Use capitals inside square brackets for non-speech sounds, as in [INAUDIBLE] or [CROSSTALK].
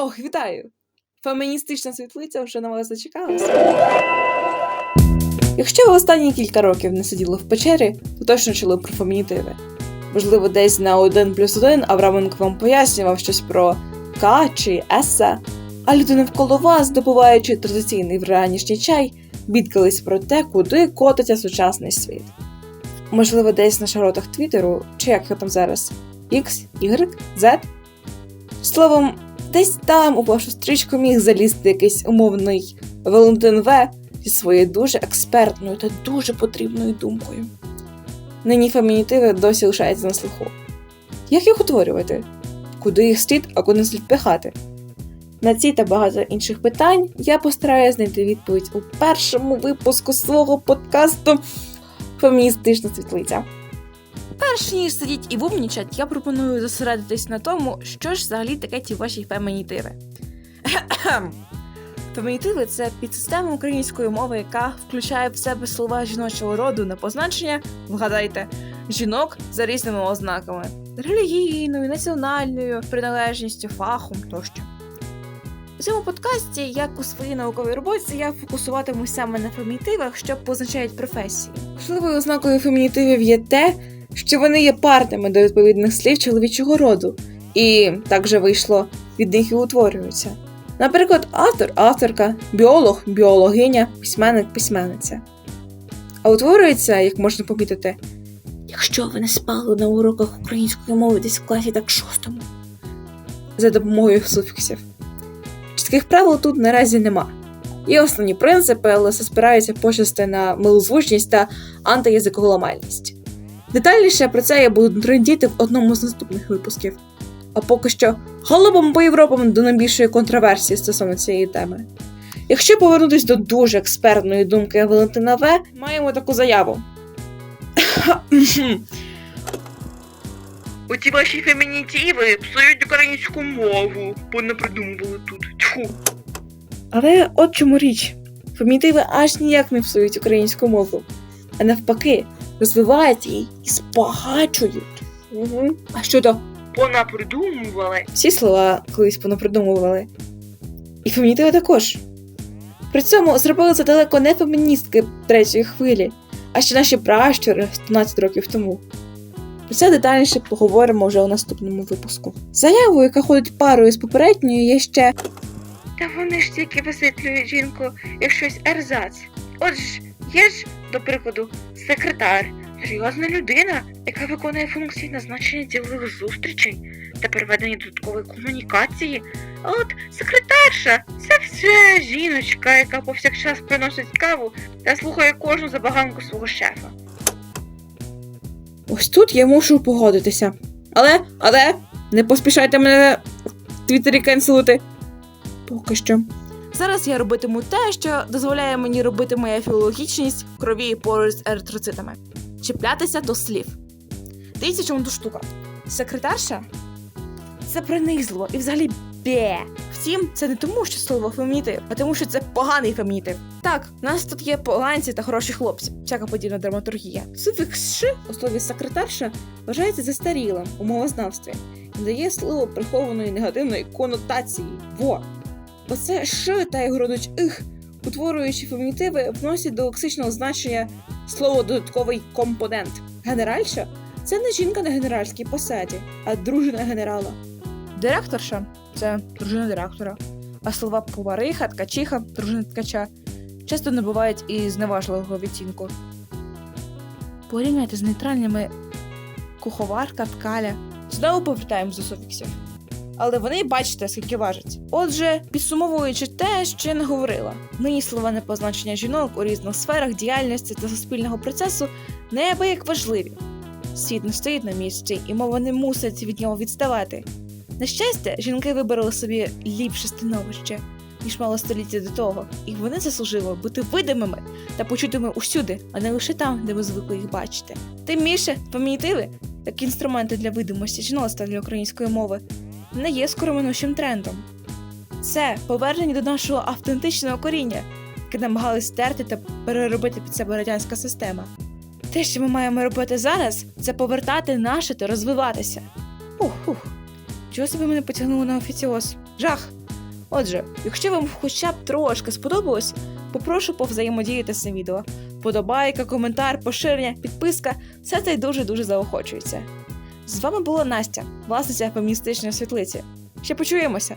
Ох, вітаю! Феміністична світлиця вже на вас зачекалася. Якщо ви останні кілька років не сиділи в печері, то точно чули про фемінітиви. Можливо, десь на 1 плюс 1 Авраменко вам пояснював щось про К чи Еса, а люди навколо вас, добуваючи традиційний вранішній чай, бідкались про те, куди котиться сучасний світ. Можливо, десь на широтах Твіттеру, чи як там зараз, X, Y, Z. Словом, десь там у вашу стрічку міг залізти якийсь умовний Валентин В зі своєю дуже експертною та дуже потрібною думкою. Нині фемінітиви досі лишаються на слуху. Як їх утворювати? Куди їх слід, а куди слід пихати? На ці та багато інших питань я постараюся знайти відповідь у першому випуску свого подкасту Феміністична світлиця. Перш ніж сидіть і вумнічать, я пропоную зосередитись на тому, що ж взагалі таке ті ваші фемінітиви. Фемінітиви це підсистема української мови, яка включає в себе слова жіночого роду на позначення, вгадайте, жінок за різними ознаками релігійною, національною приналежністю, фахом тощо. У цьому подкасті, як у своїй науковій роботі, я фокусуватимусь саме на фемінітивах, що позначають професії. Важливою ознакою фемінітивів є те, що вони є партами до відповідних слів чоловічого роду, і так же вийшло, від них і утворюються. Наприклад, автор, авторка, біолог, біологиня, письменник, письменниця. А утворюється, як можна помітити, якщо ви не спали на уроках української мови десь в класі так шостому, за допомогою суфіксів. Чітких правил тут наразі нема. Є основні принципи, але все спираються почасти на милозвучність та антиязикоголомальність. Детальніше про це я буду трендіти в одному з наступних випусків. А поки що голубом по Європам до найбільшої контроверсії стосовно цієї теми. Якщо повернутися до дуже експертної думки Валентина В, маємо таку заяву. [COUGHS] Оці ваші фемінітиви псують українську мову, бо не придумували тут. Тьфу. Але от чому річ: фемінітиви аж ніяк не псують українську мову, а навпаки, розвивають її і збагачують. Угу. А що то Понапридумували. всі слова колись понапридумували. І фемінітиви також. При цьому зробили це далеко не феміністки третьої хвилі, а ще наші пращури 12 років тому. Про це детальніше поговоримо вже у наступному випуску. Заяву, яка ходить парою з попередньою, є ще Та вони ж тільки висвітлюють жінку як щось ерзац. От ж, є ж, до прикладу, секретар, серйозна людина, яка виконує функції назначення ділових зустрічей та проведення додаткової комунікації. А от секретарша це все жіночка, яка повсякчас приносить каву та слухає кожну забаганку свого шефа. Ось тут я мушу погодитися. Але, але, не поспішайте мене в Твіттері кенселити. Поки що. Зараз я робитиму те, що дозволяє мені робити моя філологічність в крові поруч з еритроцитами. Чіплятися до слів. Дивіться, чому тут штука. Секретарша це принизливо і взагалі бє. Втім, це не тому, що слово фемінітив, а тому, що це поганий фемінітив. Так, у нас тут є поганці та хороші хлопці, всяка подібна драматургія. Суфікс «ш» у слові секретарша вважається застарілим у мовознавстві і дає слово прихованої негативної конотації. Во! Оце «ш» та його родич «их», утворюючи фемінітиви, вносять до лексичного значення слово додатковий компонент. Генеральша це не жінка на генеральській посаді, а дружина генерала. Директорша це дружина директора, а слова повариха, ткачиха, дружина ткача часто набувають і зневажливого відтінку. Порівняйте з нейтральними куховарка, ткаля. Знову повертаємо до суфіксів. Але вони бачите, скільки важать. Отже, підсумовуючи те, що я не говорила, нині словане позначення жінок у різних сферах діяльності та суспільного процесу неабияк важливі. Світ не стоїть на місці, і мова не мусить від нього відставати. На щастя, жінки вибрали собі ліпше становище, ніж мало століття до того, і вони заслужили бути видимими та почутими усюди, а не лише там, де ми звикли їх бачити. Тим більше, фемінітиви, як інструменти для видимості жіноцтва для української мови, не є скороминущим трендом. Це повернення до нашого автентичного коріння, яке намагалась стерти та переробити під себе радянська система. Те, що ми маємо робити зараз, це повертати наше та розвиватися. Ух, ух. Чого собі мене потягнуло на офіціоз? Жах! Отже, якщо вам хоча б трошки сподобалось, попрошу повзаємодіяти з цим відео. Подобайка, коментар, поширення, підписка все це й дуже-дуже заохочується. З вами була Настя, власниця феміністичної світлиці. Ще почуємося!